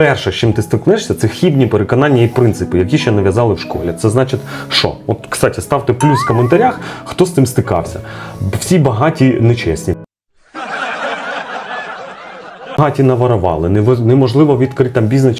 Перше, з чим ти стикнешся, це хібні переконання і принципи, які ще нав'язали в школі. Це значить, що? От, кстати, ставте плюс в коментарях, хто з цим стикався. Всі багаті нечесні. Багаті наворували, неможливо відкрити там бізнес.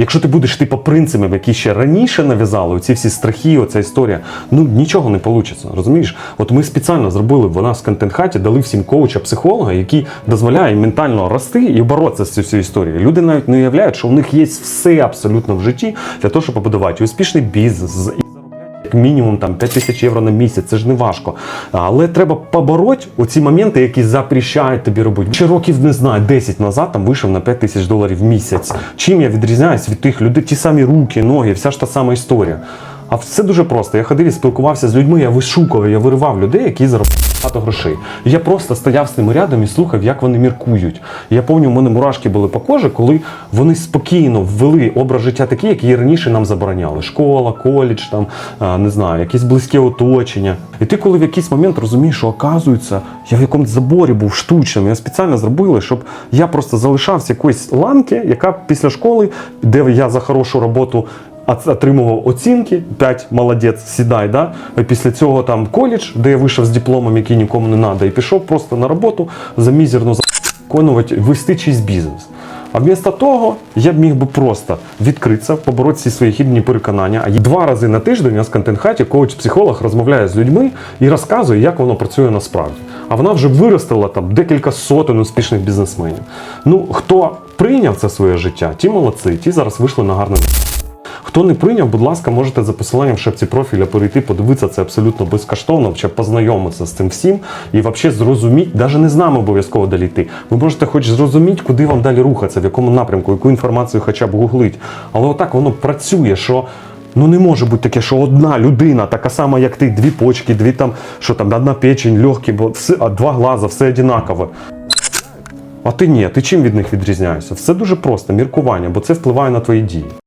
Якщо ти будеш ти по принципам, які ще раніше нав'язали, оці всі страхи, оця історія, ну нічого не вийде. Розумієш? От ми спеціально зробили в нас в контент-хаті, дали всім коуча, психолога, який дозволяє ментально рости і боротися з цією історією. Люди навіть не уявляють, що у них є все абсолютно в житті для того, щоб побудувати успішний бізнес. Як мінімум там 5 тисяч євро на місяць, це ж не важко. Але треба побороти оці моменти, які запрещають тобі робити. Ще років не знаю, 10 назад там вийшов на 5 тисяч доларів в місяць. Чим я відрізняюсь від тих людей, ті самі руки, ноги, вся ж та сама історія. А все дуже просто. Я ходив і спілкувався з людьми, я вишукував, я виривав людей, які заробляють багато грошей. Я просто стояв з ними рядом і слухав, як вони міркують. Я пам'ятаю, у мене мурашки були по кожі, коли вони спокійно ввели образ життя такий, який раніше нам забороняли. Школа, коледж, там не знаю, якесь близьке оточення. І ти, коли в якийсь момент розумієш, що оказується, я в якомусь заборі був штучним. Я спеціально зробили, щоб я просто залишався якоїсь ланки, яка після школи, де я за хорошу роботу от- отримував оцінки, 5 молодець, сідай. Да? Після цього там коледж, де я вийшов з дипломом, який нікому не треба, і пішов просто на роботу за мізерну за- виконувати, вести чийсь бізнес. А вмісто того я б міг би просто відкритися, побороти всі свої хідні переконання. А два рази на тиждень у нас контент-хаті коуч-психолог розмовляє з людьми і розказує, як воно працює насправді. А вона вже виростила там декілька сотень успішних бізнесменів. Ну, хто прийняв це своє життя, ті молодці, ті зараз вийшли на гарне. Хто не прийняв, будь ласка, можете за посиланням в шапці профіля перейти, подивитися це абсолютно безкоштовно, щоб познайомитися з цим всім і взагалі зрозуміти, навіть не з нами обов'язково далі йти. Ви можете хоч зрозуміти, куди вам далі рухатися, в якому напрямку, яку інформацію хоча б гуглить. Але отак воно працює, що. Ну не може бути таке, що одна людина, така сама, як ти, дві почки, дві там, що там, одна печень, легкі, бо все, а два глаза, все однаково. А ти ні, ти чим від них відрізняєшся? Все дуже просто, міркування, бо це впливає на твої дії.